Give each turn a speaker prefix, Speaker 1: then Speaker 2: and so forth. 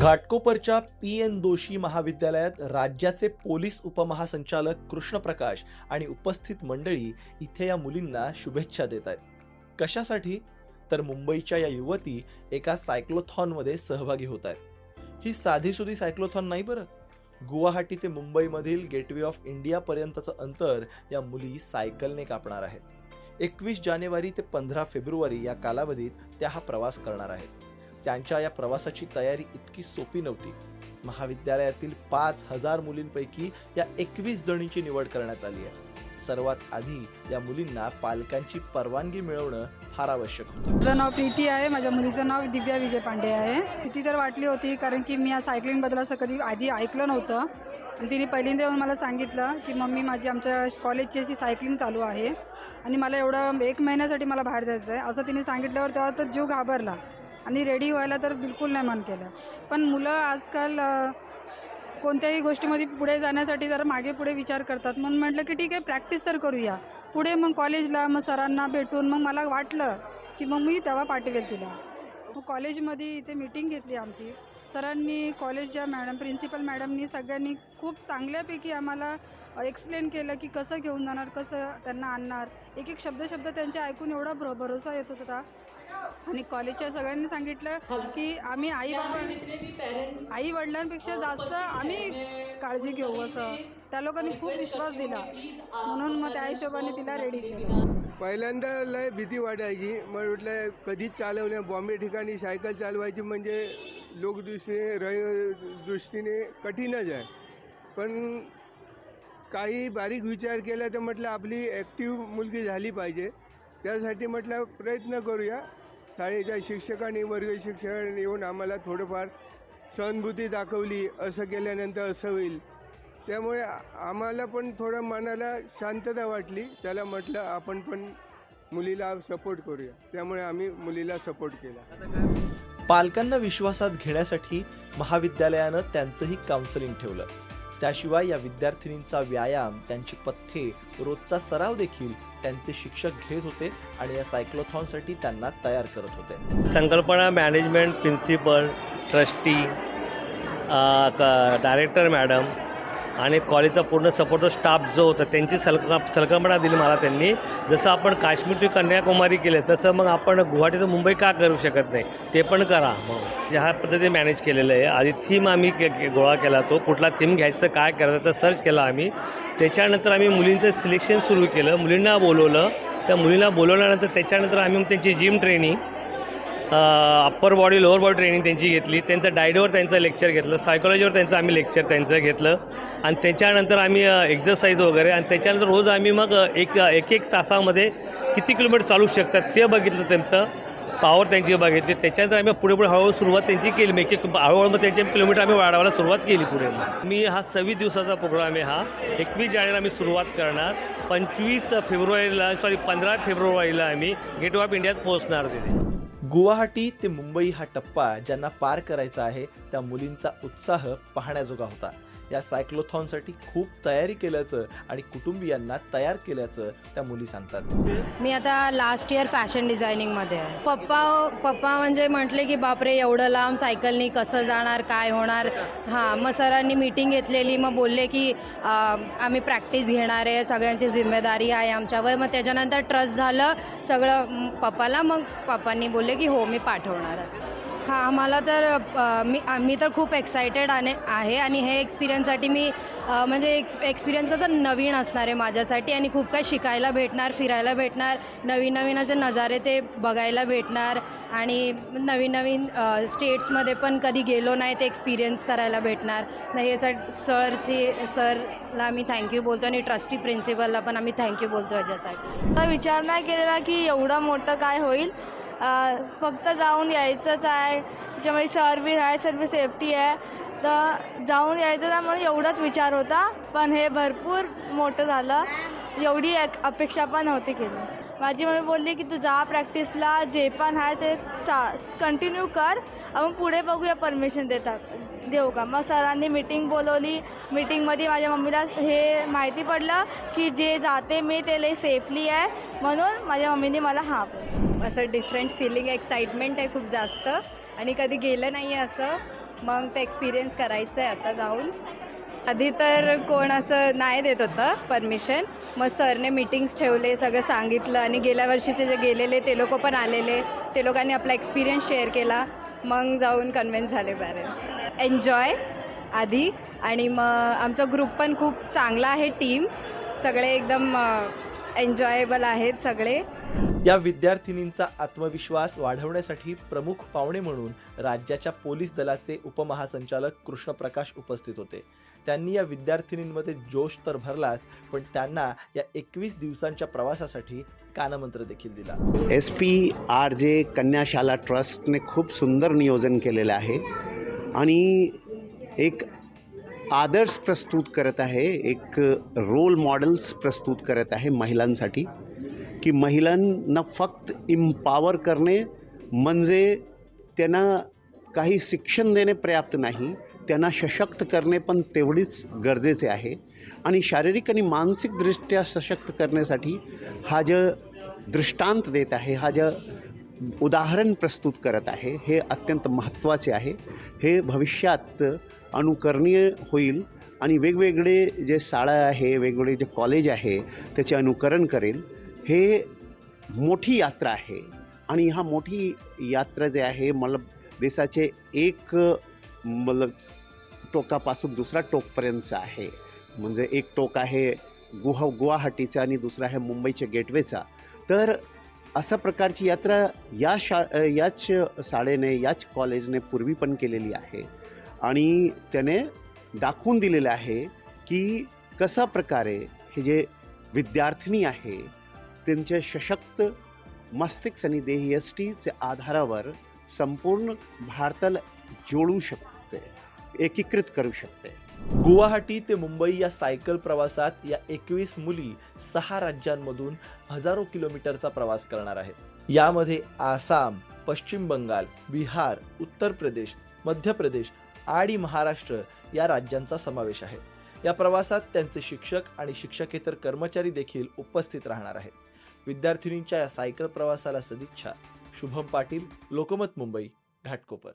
Speaker 1: घाटकोपरच्या P N Doshi महाविद्यालयात राज्याचे police उपमहासंचालक कृष्णप्रकाश आणि उपस्थित मंडळी इथे या मुलींना शुभेच्छा देत आहेत. कशासाठी? तर मुंबईच्या या युवती एका सायक्लोथॉनमध्ये सहभागी होत आहेत. ही साधीसुधी सायक्लोथॉन नाही बरं? गुवाहाटी ते मुंबईमधील गेटवे ऑफ इंडियापर्यंतचं अंतर या मुली सायकलने कापणार आहेत. एकवीस जानेवारी ते पंधरा फेब्रुवारी या कालावधीत त्या हा प्रवास करणार आहेत. त्यांच्या या प्रवासाची तयारी इतकी सोपी नव्हती. महाविद्यालयातील पाच हजार मुलींपैकी या एकवीस जणींची निवड करण्यात आली आहे. सर्वात आधी या मुलींना पालकांची परवानगी मिळवणं फार आवश्यक होतं.
Speaker 2: माझं नाव प्रीती आहे. माझ्या मुलीचं नाव दिव्या विजय पांडे आहे. प्रीती तर वाटली होती कारण की मी या सायकलिंगबद्दल असं कधी आधी ऐकलं नव्हतं. तिने पहिल्यांदा येऊन मला सांगितलं की मम्मी माझी आमच्या कॉलेजची अशी सायकलिंग चालू आहे आणि मला एवढं एक महिन्यासाठी मला बाहेर जायचं आहे असं तिने सांगितल्यावर तेव्हा तर जीव घाबरला आणि रेडी व्हायला तर बिलकुल नाही मन केलं. पण मुलं आजकाल कोणत्याही गोष्टीमध्ये पुढे जाण्यासाठी जरा मागे पुढे विचार करतात. म्हणून म्हटलं की ठीक आहे प्रॅक्टिस तर करूया. पुढे मग कॉलेजला मग सरांना भेटून मग मला वाटलं की मग मी तेव्हा पाठवेल तिला. मग कॉलेजमध्ये इथे मीटिंग घेतली आमची. सरांनी कॉलेजच्या मॅडम प्रिन्सिपल मॅडमनी सगळ्यांनी खूप चांगल्यापैकी आम्हाला एक्सप्लेन केलं की कसं घेऊन जाणार कसं त्यांना आणणार. एक एक शब्द शब्द त्यांचे ऐकून एवढा भर भरोसा येत होता आणि कॉलेजच्या सगळ्यांनी सांगितलं की आम्ही आई बाबा आई वडिलांपेक्षा जास्त आम्ही काळजी घेऊ असं. त्या लोकांनी खूप विश्वास दिला. म्हणून मग त्या हिशोबाने तिला रेडी केलं.
Speaker 3: पहिल्यांदा लय भीती वाटायची. मग म्हटलं कधीच चालवल्या बॉम्बे ठिकाणी सायकल चालवायची म्हणजे लोकदृष्टीने रय दृष्टीने कठीणच आहे. पण काही बारीक विचार केला तर म्हटलं आपली ॲक्टिव्ह मुलगी झाली पाहिजे. त्यासाठी म्हटलं प्रयत्न करूया. शाळेच्या शिक्षकांनी वर्ग शिक्षकांनी येऊन आम्हाला थोडंफार सहानुभूती दाखवली असं केल्यानंतर असं होईल. त्यामुळे आम्हाला पण थोडं मनाला शांतता वाटली. त्याला म्हटलं आपण पण मुलीला सपोर्ट करूया. त्यामुळे आम्ही मुलीला सपोर्ट केला.
Speaker 1: पालकांना विश्वासात घेण्यासाठी महाविद्यालयानं त्यांचंही काउन्सलिंग ठेवलं. त्याशिवाय या विद्यार्थिनींचा व्यायाम त्यांची पथ्ये रोजचा सराव देखील त्यांचे शिक्षक घेत होते आणि या सायक्लोथॉनसाठी त्यांना तयार करत होते.
Speaker 4: संकल्पना management principal trustee director madam आणि कॉलेजचा पूर्ण सपोर्ट स्टाफ जो होता त्यांची सलक संकल्पना दिली मला त्यांनी. जसं आपण काश्मीर टू कन्याकुमारी केलं तसं मग आपण गुवाहाटी ते मुंबई का करू शकत नाही? ते पण करा. मग ह्या पद्धतीने मॅनेज केलेलं आहे आधी थीम आम्ही गोळा केला तो. कुठला थीम घ्यायचं काय करायचं तर सर्च केला आम्ही. त्याच्यानंतर आम्ही मुलींचं सिलेक्शन सुरू केलं. मुलींना बोलवलं. त्या मुलींना बोलवल्यानंतर त्याच्यानंतर आम्ही मग त्यांची gym training upper body lower body training त्यांची घेतली. त्यांचं डायडवर त्यांचं लेक्चर घेतलं. सायकोलॉजीवर त्यांचं आम्ही लेक्चर त्यांचं घेतलं. आणि त्याच्यानंतर आम्ही एक्झरसाईज वगैरे. आणि त्याच्यानंतर रोज आम्ही मग एक एक एक तासामध्ये किती किलोमीटर चालू शकतात ते बघितलं त्यांचं. पॉवर त्यांची बघितली. त्याच्यानंतर आम्ही पुढे पुढे हळूहळू सुरुवात त्यांची केली. मी एक हळूहळू मग त्यांचे किलोमीटर आम्ही वाढवायला सुरुवात केली पुढे. मी हा सव्वीस दिवसाचा प्रोग्राम आहे हा. एकवीस जानेवारी आम्ही सुरुवात करणार. पंचवीस फेब्रुवारीला सॉरी पंधरा फेब्रुवारीला आम्ही गेट ऑफ इंडियात पोहोचणार तिथे.
Speaker 1: गुवाहाटी ते मुंबई हा टप्पा ज्यांना पार करायचा आहे त्या मुलींचा उत्साह पाहण्याजोगा होता. या सायक्लोथॉनसाठी खूप तयारी केल्याचं आणि कुटुंबियांना तयार केल्याचं त्या मुली सांगतात.
Speaker 5: मी आता लास्ट इयर फॅशन डिझायनिंगमध्ये आहे. पप्पा हो, पप्पा म्हणजे म्हटले की बापरे एवढं लांब सायकलनी कसं जाणार काय होणार? हां मग सरांनी मीटिंग घेतलेली मग बोलले की आम्ही प्रॅक्टिस घेणार आहे सगळ्यांची जिम्मेदारी आहे आमच्यावर. मग त्याच्यानंतर ट्रस्ट झालं सगळं पप्पाला मग पप्पांनी बोलले की हो मी पाठवणारच हां मला तर मी मी तर खूप एक्सायटेड आणि आहे आणि हे एक्सपिरियन्ससाठी मी म्हणजे एक्स एक्सपिरियन्स कसं नवीन असणार आहे माझ्यासाठी आणि खूप काही शिकायला भेटणार फिरायला भेटणार नवीन नवीन असे नजारे ते बघायला भेटणार आणि नवीन नवीन स्टेट्समध्ये पण कधी गेलो नाही ते एक्सपिरियन्स करायला भेटणार. नाही हे सर सरची सरला मी थँक्यू बोलतो आणि ट्रस्टी प्रिन्सिपलला पण आम्ही थँक्यू बोलतो याच्यासाठी.
Speaker 6: विचार नाही केलेला की एवढं मोठं काय होईल? फक्त जाऊन यायचंच आहे. त्याच्यामध्ये सर बी आहे सर्व सेफ्टी आहे. तर जाऊन यायचं ना म्हणून एवढाच विचार होता. पण हे भरपूर मोठं झालं. एवढी एक अपेक्षा पण नव्हती केली. माझी मम्मी बोलली की तू जा प्रॅक्टिसला जे पण आहे ते चा कंटिन्यू कर. आपण पुढे बघूया परमिशन देतात देऊ का? मग सरांनी मीटिंग बोलवली. मीटिंगमध्ये माझ्या मम्मीला हे माहिती पडलं की जे जाते मी ते लई सेफली आहे. म्हणून माझ्या मम्मीने मला हा
Speaker 5: असं डिफरंट फिलिंग एक्साइटमेंट आहे खूप जास्त. आणि कधी गेलं नाही आहे असं मग ते एक्सपिरियन्स करायचं आहे आता जाऊन. आधी तर कोण असं नाही देत होतं परमिशन मग सरने मीटिंग्स ठेवले सगळं सांगितलं. आणि गेल्या वर्षीचे जे गेलेले ते लोक पण आलेले. ते लोकांनी आपला एक्सपिरियन्स शेअर केला. मग जाऊन कन्व्हिन्स झाले पॅरेंट्स एन्जॉय आधी. आणि मग आमचा ग्रुप पण खूप चांगला आहे टीम सगळे एकदम एन्जॉयबल आहेत सगळे.
Speaker 1: या विद्यार्थिनींचा आत्मविश्वास वाढवण्यासाठी प्रमुख पाहुणे म्हणून राज्याच्या पोलीस दलाचे उपमहासंचालक कृष्णप्रकाश उपस्थित होते. त्यांनी या विद्यार्थिनींमध्ये जोश तर भरलाच पण त्यांना या एकवीस दिवसांच्या प्रवासासाठी कानमंत्र देखील दिला.
Speaker 7: एस पी आर जे कन्याशाला ट्रस्टने खूप सुंदर नियोजन केलेलं आहे आणि एक आदर्श प्रस्तुत करत आहे एक रोल मॉडेल्स प्रस्तुत करत आहे महिलांसाठी. की महिलांना फक्त इम्पावर करणे म्हणजे त्यांना काही शिक्षण देणे पर्याप्त नाही त्यांना सशक्त करणे पण तेवढीच गरजेचे आहे. आणि शारीरिक आणि मानसिकदृष्ट्या सशक्त करण्यासाठी हा जो दृष्टांत देत आहे हा जे उदाहरण प्रस्तुत करत आहे हे अत्यंत महत्त्वाचे आहे. हे भविष्यात अनुकरणीय होईल आणि वेगवेगळे जे शाळा आहे वेगवेगळे जे कॉलेज आहे त्याचे अनुकरण करेल. हे मोठी यात्रा आहे. आणि हा मोठी यात्रा जे आहे मला देशाचे एक मतलब टोकापासून दुसरा टोकपर्यंतचं आहे. म्हणजे एक टोक आहे गुहा गुवाहाटीचा आणि दुसरा आहे मुंबईच्या गेटवेचा. तर अशा प्रकारची यात्रा या शा याच शाळेने याच कॉलेजने पूर्वी पण केलेली आहे. आणि त्याने दाखवून दिलेलं आहे की कशा प्रकारे हे जे विद्यार्थिनी आहे त्यांचे सशक्त मस्तिष्क आणि देहयष्टीच्या आधारावर संपूर्ण भारताला जोडू शकते एकीकृत करू शकते.
Speaker 1: गुवाहाटी ते मुंबई या सायकल प्रवासात या एकवीस मुली सहा राज्यांमधून हजारो किलोमीटरचा प्रवास करणार आहेत. यामध्ये आसाम पश्चिम बंगाल बिहार उत्तर प्रदेश मध्य प्रदेश आणि महाराष्ट्र या राज्यांचा समावेश आहे. या प्रवासात त्यांचे शिक्षक आणि शिक्षकेतर कर्मचारी देखील उपस्थित राहणार आहेत. विद्यार्थिनींच्या या सायकल प्रवासाला सदिच्छा. शुभम पाटील लोकमत मुंबई घाटकोपर.